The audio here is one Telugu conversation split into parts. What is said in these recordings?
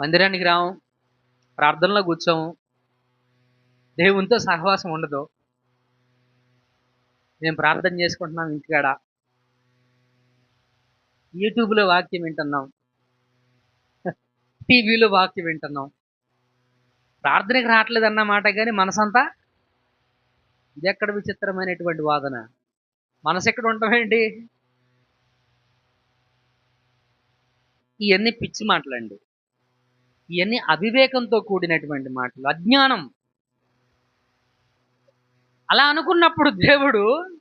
మందిరానికి రాము ప్రార్థనలో కూర్చోము. దేవునితో సహవాసం ఉండదు. మేము ప్రార్థన చేసుకుంటున్నాం ఇంటికాడ. యూట్యూబ్లో వాక్యం వింటున్నాం. టీవీలో వాక్యం వింటున్నాం. ప్రార్థనకి రావట్లేదు అన్నమాట కానీ మనసంతా ఇది ఎక్కడ విచిత్రమైనటువంటి వాదన? మనసు ఎక్కడ ఉంటామేంటి ఇవన్నీ పిచ్చి మాటలండి. ఇవన్నీ అవివేకంతో కూడినటువంటి మాటలు. అజ్ఞానం. అలా అనుకున్నప్పుడు దేవుడు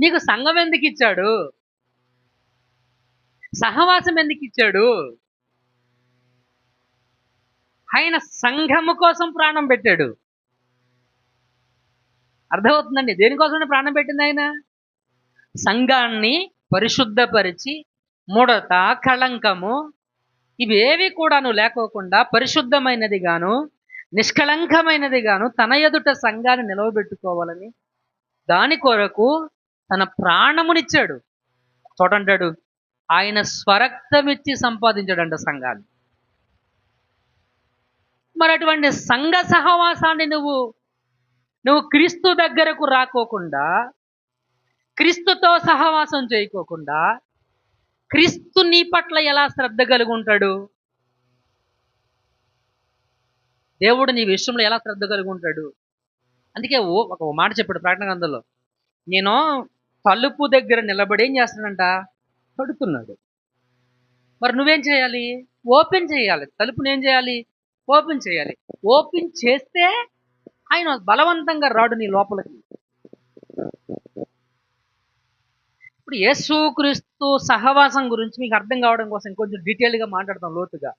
నీకు సంఘం ఎందుకు ఇచ్చాడు? సహవాసం ఎందుకు ఇచ్చాడు? ఆయన సంఘము కోసం ప్రాణం పెట్టాడు. అర్థమవుతుందండి? దేనికోసమే ప్రాణం పెట్టింది ఆయన? సంఘాన్ని పరిశుద్ధపరిచి ముడత కళంకము ఇవేవి కూడాను లేకోకుండా పరిశుద్ధమైనది గాను నిష్కళంకమైనది గాను తన ఎదుట సంఘాన్ని నిలవబెట్టుకోవాలని దాని కొరకు తన ప్రాణమునిచ్చాడు. చూడంటాడు ఆయన స్వరక్తమిచ్చి సంపాదించాడంట సంఘాన్ని. మరి అటువంటి సంఘ సహవాసాన్ని నువ్వు నువ్వు క్రీస్తు దగ్గరకు రాకోకుండా క్రీస్తుతో సహవాసం చేయకోకుండా క్రీస్తు నీ పట్ల ఎలా శ్రద్ధ కలిగి ఉంటాడు దేవుడు నీ విషయంలో ఎలా శ్రద్ధ కలిగి ఉంటాడు అందుకే ఓ ఒక మాట చెప్పాడు ప్రకటన గ్రంథంలో. నేను తలుపు దగ్గర నిలబడి ఏం చేస్తానంట పడుతున్నాడు మరి నువ్వేం చేయాలి? ఓపెన్ చేయాలి. తలుపుని ఏం చేయాలి? ఓపెన్ చేయాలి. ఓపెన్ చేస్తే ఆయన బలవంతంగా రాడు నీ లోపలికి. ఇప్పుడు యేసుక్రీస్తు సహవాసం గురించి మీకు అర్థం కావడం కోసం కొంచెం డీటెయిల్గా మాట్లాడతాం లోతుగా.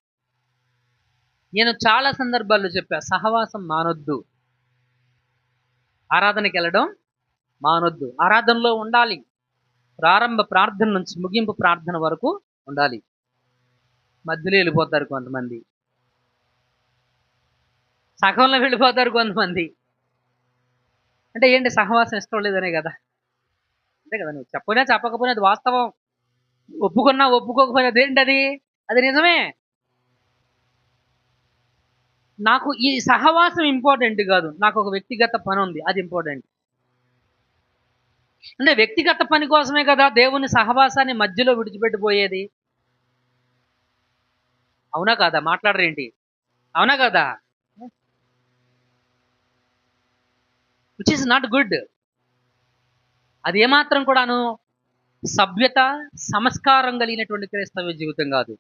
నేను చాలా సందర్భాల్లో చెప్పా సహవాసం మానొద్దు. ఆరాధనకి వెళ్ళడం మానొద్దు. ఆరాధనలో ఉండాలి. ప్రారంభ ప్రార్థన నుంచి ముగింపు ప్రార్థన వరకు ఉండాలి. మధ్యలో వెళ్ళిపోతారు కొంతమంది. సగంలో వెళ్ళిపోతారు కొంతమంది. అంటే ఏంటి సహవాసం ఇష్టం లేదనే కదా? అంతే కదా నువ్వు. చెప్పినా చెప్పకపోయినా అది వాస్తవం. ఒప్పుకున్నా ఒప్పుకోకపోయినా అదేంటి అది అది నిజమే. నాకు ఈ సహవాసం ఇంపార్టెంట్ కాదు. నాకు ఒక వ్యక్తిగత పని ఉంది. అది ఇంపార్టెంట్ అంటే వ్యక్తిగత పని కోసమే కదా దేవుని సహవాసాన్ని మధ్యలో విడిచిపెట్టిపోయేది. అవునా కాదా? మాట్లాడరేంటి అవునా కదా? విచ్ ఇస్ నాట్ గుడ్ అది ఏమాత్రం కూడాను సభ్యత సంస్కారం కలిగినటువంటి క్రైస్తవ జీవితం కాదు.